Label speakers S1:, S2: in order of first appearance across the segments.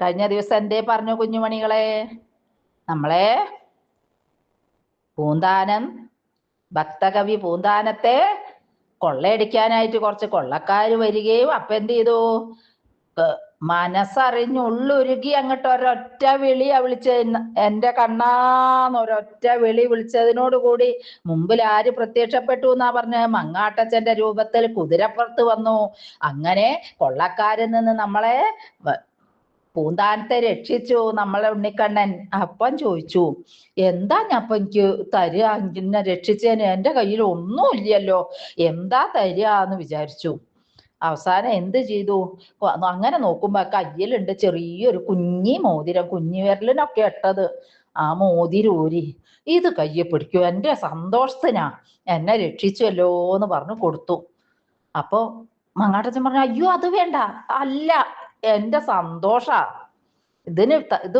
S1: കഴിഞ്ഞ ദിവസം എന്തേ പറഞ്ഞു കുഞ്ഞുമണികളെ? നമ്മളെ പൂന്താനം ഭക്തകവി പൂന്താനത്തെ കൊള്ളയടിക്കാനായിട്ട് കുറച്ച് കൊള്ളക്കാർ വരികയും അപ്പൊ എന്ത് ചെയ്തു? മനസ്സറിഞ്ഞുള്ളുരുകി അങ്ങോട്ട് ഒരൊറ്റ വിളിയാ വിളിച്ച എന്റെ കണ്ണാന്ന് ഒരൊറ്റ വിളി വിളിച്ചതിനോട് കൂടി മുമ്പിൽ ആര് പ്രത്യക്ഷപ്പെട്ടു എന്നാ പറഞ്ഞ മങ്ങാട്ടച്ചന്റെ രൂപത്തിൽ കുതിരപ്പുറത്ത് വന്നു. അങ്ങനെ കൊള്ളക്കാരിൽ നിന്ന് നമ്മളെ പൂന്താനത്തെ രക്ഷിച്ചു നമ്മളെ ഉണ്ണിക്കണ്ണൻ അപ്പം ചോദിച്ചു എന്താ ഞാൻ അപ്പൊ എനിക്ക് തരിക? എന്നെ രക്ഷിച്ചതിന് എന്റെ കയ്യിൽ ഒന്നുമില്ലല്ലോ എന്താ തരിക? എന്ന് വിചാരിച്ചു. അവസാനം എന്ത് ചെയ്തു? അങ്ങനെ നോക്കുമ്പോ കയ്യിലുണ്ട് ചെറിയൊരു കുഞ്ഞി മോതിരം കുഞ്ഞി വിരലിനൊക്കെ ഇട്ടത്. ആ മോതിരൂരി ഇത് കയ്യെ പിടിക്കൂ എന്റെ സന്തോഷത്തിനാ. എന്നെ രക്ഷിച്ചുവല്ലോ എന്ന് പറഞ്ഞു കൊടുത്തു. അപ്പൊ മങ്ങാട്ടച്ചൻ പറഞ്ഞു അയ്യോ അത് വേണ്ട. അല്ല എന്റെ സന്തോഷ. ഇതിന് ഇത് ഇത്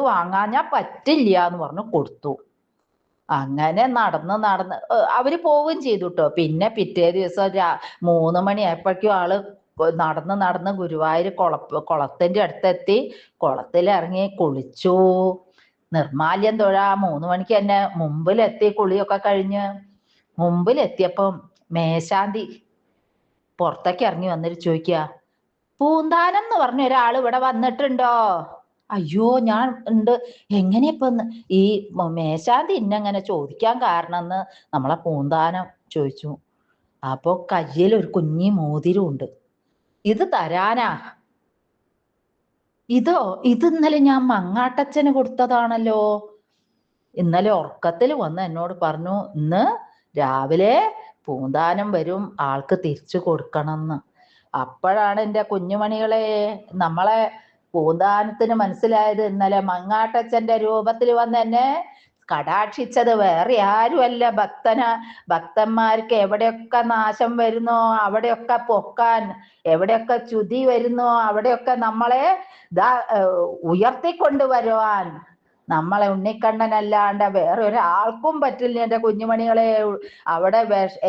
S1: ഞാൻ പറ്റില്ല എന്ന് പറഞ്ഞു കൊടുത്തു. അങ്ങനെ നടന്ന് നടന്ന് അവർ പോവുകയും ചെയ്തു കേട്ടോ പിന്നെ പിറ്റേ ദിവസം രാ മൂന്ന് മണിയായപ്പോഴേക്കും ആൾ നടന്ന് നടന്ന് ഗുരുവായൂർ കുള കുളത്തിന്റെ അടുത്തെത്തി. കുളത്തിൽ ഇറങ്ങി കുളിച്ചു. നിർമാല്യം തൊഴ മൂന്ന് മണിക്ക് തന്നെ മുമ്പിലെത്തി കുളിയൊക്കെ കഴിഞ്ഞ്. മുമ്പിലെത്തിയപ്പം മേശാന്തി പുറത്തേക്ക് ഇറങ്ങി വന്നിട്ട് ചോദിക്കുക പൂന്താനം എന്ന് പറഞ്ഞ ഒരാൾ ഇവിടെ വന്നിട്ടുണ്ടോ? അയ്യോ ഞാൻ ഉണ്ട്. എങ്ങനെ ഈ മേശാന്തി ഇന്നങ്ങനെ ചോദിക്കാൻ കാരണം എന്ന് നമ്മളെ പൂന്താനം ചോദിച്ചു. അപ്പോൾ കയ്യിൽ ഒരു കുഞ്ഞി മോതിരം ഉണ്ട് ഇത് തരാനാ? ഇതോ? ഇത് ഇന്നലെ ഞാൻ മങ്ങാട്ടച്ചന് കൊടുത്തതാണല്ലോ. ഇന്നലെ ഉറക്കത്തിൽ വന്ന് എന്നോട് പറഞ്ഞു ഇന്ന് രാവിലെ പൂന്താനം വരും ആൾക്ക് തിരിച്ചു കൊടുക്കണമെന്ന്. അപ്പോഴാണ് എന്റെ കുഞ്ഞുമണികളെ നമ്മളെ പൂന്താനത്തിന് മനസ്സിലായത്. ഇന്നലെ മങ്ങാട്ടച്ഛന്റെ രൂപത്തിൽ വന്ന് എന്നെ കടാക്ഷിച്ചത്. വേറെ ആരുമല്ല. ഭക്തന ഭക്തന്മാർക്ക് എവിടെയൊക്കെ നാശം വരുന്നോ അവിടെയൊക്കെ പൊക്കാൻ എവിടെയൊക്കെ ചുതി വരുന്നോ അവിടെയൊക്കെ നമ്മളെ ഉയർത്തിക്കൊണ്ടുവരുവാൻ നമ്മളെ ഉണ്ണിക്കണ്ണനല്ലാണ്ട് വേറെ ഒരാൾക്കും പറ്റില്ല എന്റെ കുഞ്ഞുമണികളെ. അവിടെ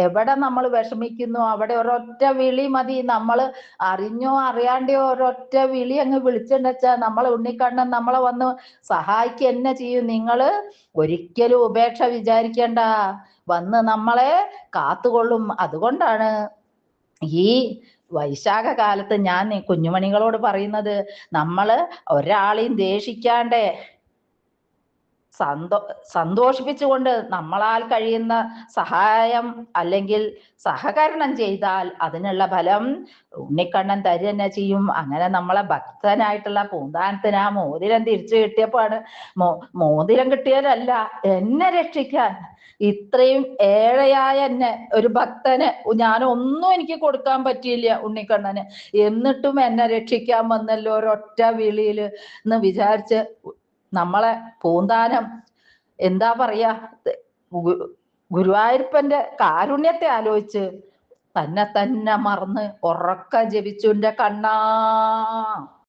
S1: എവിടെ നമ്മൾ വിഷമിക്കുന്നു? അവിടെ ഒരൊറ്റ വിളി മതി. നമ്മൾ അറിഞ്ഞോ അറിയാണ്ടെയോ ഒരൊറ്റ വിളി അങ്ങ് വിളിച്ചെന്നുവെച്ചാൽ നമ്മളെ ഉണ്ണിക്കണ്ണൻ നമ്മളെ വന്ന് സഹായിക്കുക എന്നെ ചെയ്യും. നിങ്ങൾ ഒരിക്കലും ഉപേക്ഷ വിചാരിക്കേണ്ട. വന്ന് നമ്മളെ കാത്തുകൊള്ളും. അതുകൊണ്ടാണ് ഈ വൈശാഖ കാലത്ത് ഞാൻ കുഞ്ഞുമണികളോട് പറയുന്നത്. നമ്മൾ ഒരാളെയും ദേഷിക്കാണ്ടേ സന്തോ സന്തോഷിപ്പിച്ചുകൊണ്ട് നമ്മളാൽ കഴിയുന്ന സഹായം അല്ലെങ്കിൽ സഹകരണം ചെയ്താൽ അതിനുള്ള ഫലം ഉണ്ണിക്കണ്ണൻ തരി തന്നെ ചെയ്യും. അങ്ങനെ നമ്മളെ ഭക്തനായിട്ടുള്ള പൂന്താനത്തിന് ആ മോതിരം തിരിച്ചു കിട്ടിയപ്പോഴാണ് മോ മോതിരം കിട്ടിയതല്ല എന്നെ രക്ഷിക്കാൻ. ഇത്രയും ഏഴയായ എന്നെ ഒരു ഭക്തന് ഞാൻ ഒന്നും എനിക്ക് കൊടുക്കാൻ പറ്റിയില്ല ഉണ്ണിക്കണ്ണന്. എന്നിട്ടും എന്നെ രക്ഷിക്കാൻ വന്നല്ലോ ഒരൊറ്റ വിളിയിൽ എന്ന് വിചാരിച്ച് നമ്മളെ പൂന്താനം എന്താ പറയാ? ഗുരുവായൂരപ്പന്റെ കാരുണ്യത്തെ ആലോചിച്ച് തന്നെ തന്നെ മറന്ന് ഉറക്ക ജപിച്ചു എന്റെ കണ്ണാ.